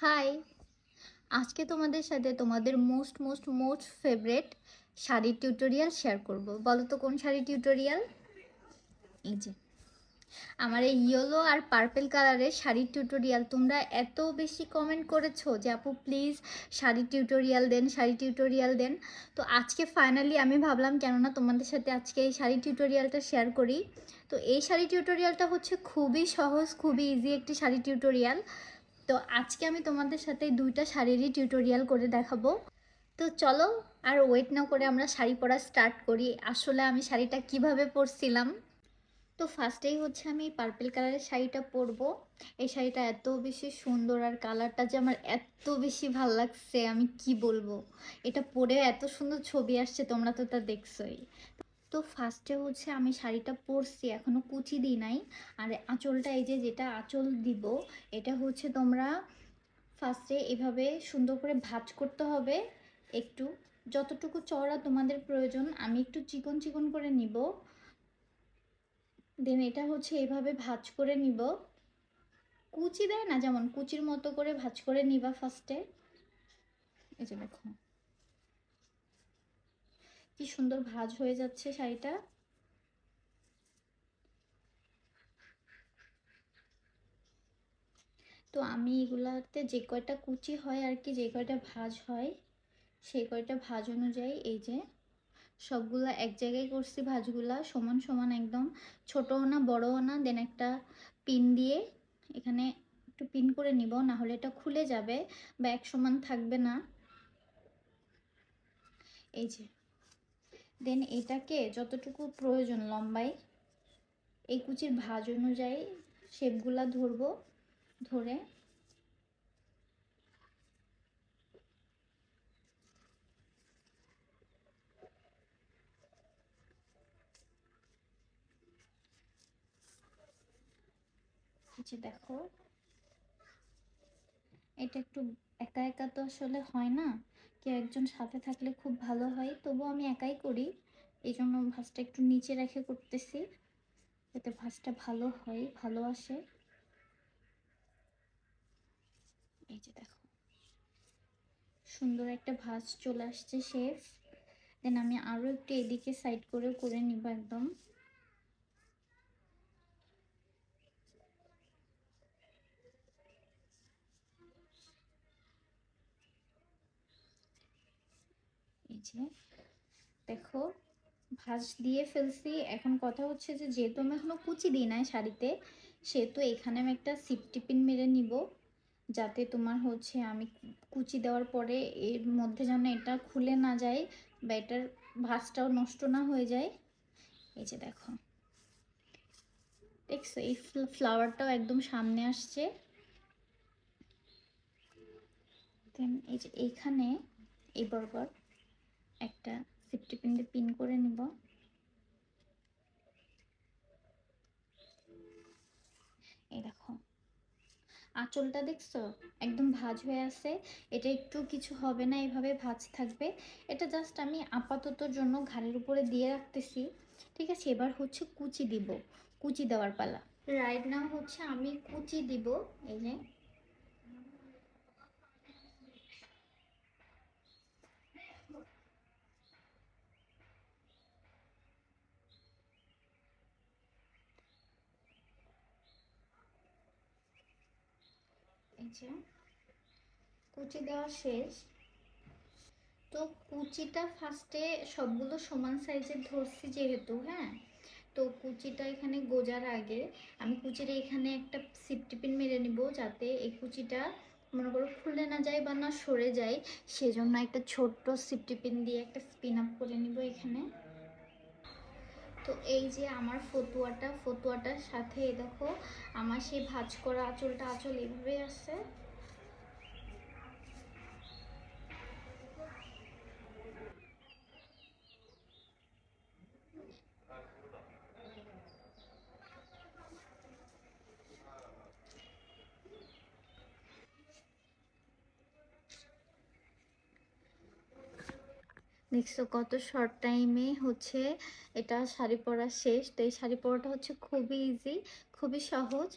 High আজকে তোমাদের সাথে তোমাদের মোস্ট মোস্ট মোস্ট ফেভারেট শাড়ির টিউটোরিয়াল শেয়ার করব। বলো তো কোন শাড়ি টিউটোরিয়াল এই যে, আমার এই ইয়েলো আর পার্পেল কালারের শাড়ির টিউটোরিয়াল তোমরা এত বেশি কমেন্ট করেছ যে আপু প্লিজ শাড়ির টিউটোরিয়াল দেন শাড়ি টিউটোরিয়াল দেন। তো আজকে ফাইনালি আমি ভাবলাম কেননা তোমাদের সাথে আজকে এই শাড়ি টিউটোরিয়ালটা শেয়ার করি। তো এই শাড়ি টিউটোরিয়ালটা হচ্ছে খুবই সহজ, খুবই ইজি একটি শাড়ি টিউটোরিয়াল তো আজকে আমি তোমাদের সাথে দুইটা শাড়িরই টিউটোরিয়াল করে দেখাবো। তো চলো আর ওয়েট না করে আমরা শাড়ি পরা স্টার্ট করি। আসলে আমি শাড়িটা কীভাবে পরছিলাম? তো ফার্স্টেই হচ্ছে আমি পার্পেল কালারের শাড়িটা পরবো। এই শাড়িটা এত বেশি সুন্দর আর কালারটা যে আমার এত বেশি ভালো লাগছে, আমি কি বলব? এটা পরে এত সুন্দর ছবি আসছে, তোমরা তো তা দেখছোই। তো ফার্স্টে হচ্ছে আমি শাড়িটা পরছি এখনও কুচি দিই নাই। আর আঁচলটা এই যে যেটা আঁচল দিব, এটা হচ্ছে তোমরা ফার্স্টে এভাবে সুন্দর করে ভাজ করতে হবে। একটু, যতটুকু চওড়া তোমাদের প্রয়োজন, আমি একটু চিকন চিকন করে নিব। দেন এটা হচ্ছে এভাবে ভাজ করে নিব। কুচি দেয় না, যেমন কুচির মতো করে ভাজ করে নিবা ফার্স্টে এই যে দেখো। কি সুন্দর ভাজ হয়ে যাচ্ছে শাড়িটা। তো আমি এগুলাতে যে কয়টা কুচি হয় আর কি, যে কয়টা ভাজ হয়, সেই কয়টা ভাজ অনুযায়ী এই যে সবগুলা এক জায়গায় করছি ভাজগুলা, সমান সমান একদম। ছোটও না, বড়ও না, দেন একটা পিন দিয়ে এখানে একটু পিন করে নিব না হলে এটা খুলে যাবে বা এক সমান থাকবে না। এই যে দেন এটাকে যতটুকু প্রয়োজন লম্বাই এই কুচির ভাজ অনুযায়ী শেপগুলা ধরবো ধরে। দেখো। এটা একটু একা একা তো আসলে হয় না। কেউ একজন সাথে থাকলে খুব ভালো হয়। তবু আমি একাই করি। এই জন্য ভাঁজটা একটু নিচে রেখে করতেছি। যাতে ভাঁজটা ভালো হয়, ভালো আসে। এই যে দেখো। সুন্দর একটা ভাঁজ চলে আসছে শেফ। দেন আমি আরও একটু এদিকে সাইড করে করে নিব একদম। যে দেখো, ভাঁজ দিয়ে ফেলছি। এখন কথা হচ্ছে যে, যেহেতু আমি এখনও কুচি দিই নাই শাড়িতে, সেহেতু এখানে আমি একটা সিপটিপিন মেরে নিব, যাতে তোমার হচ্ছে আমি কুচি দেওয়ার পরে এর মধ্যে যেন এটা খুলে না যায় বা এটার ভাঁজটাও নষ্ট না হয়ে যায়। এই যে দেখো। দেখছ, এই ফ্লাওয়ারটাও একদম সামনে আসছে। দেন এই যে এইখানে, এই বরবর একটা সিফটি দিয়ে পিন করে নিব। এই দেখো। আঁচলটা দেখছ? একদম ভাঁজ হয়ে আছে। এটা একটু কিছু হবে না, এভাবে ভাঁজ থাকবে। এটা জাস্ট আমি আপাতত জন্য ঘাড়ের উপরে দিয়ে রাখতেছি। ঠিক আছে, এবার হচ্ছে কুচি দিব। কুচি দেওয়ার পালা। রাইট নাও হচ্ছে আমি কুচি দিব। এই যে এই কুচি দেওয়া শেষ। তো কুচিটা ফার্স্টে সবগুলো সমান সাইজের ধরছি যেহেতু হ্যাঁ? তো কুচিটা এখানে গোজার আগে আমি কুচির এখানে একটা সিপটিপিন মেরে নিব যাতে এই কুচিটা মনে করো খুলে না যায় বা না সরে যায়, সেজন্য একটা ছোট্ট সিপটিপিন দিয়ে একটা স্পিন আপ করে নিব এখানে। তো এই যে আমার ফতুয়াটা, ফতুয়াটার সাথে দেখো, আমার সেই ভাজ করা আঁচলটা, আঁচল এভাবে আছে দেখছ কত শর্ট টাইমে হচ্ছে এটা শাড়ি পরা শেষ। তো এই শাড়ি পরাটা হচ্ছে খুবই ইজি খুবই সহজ।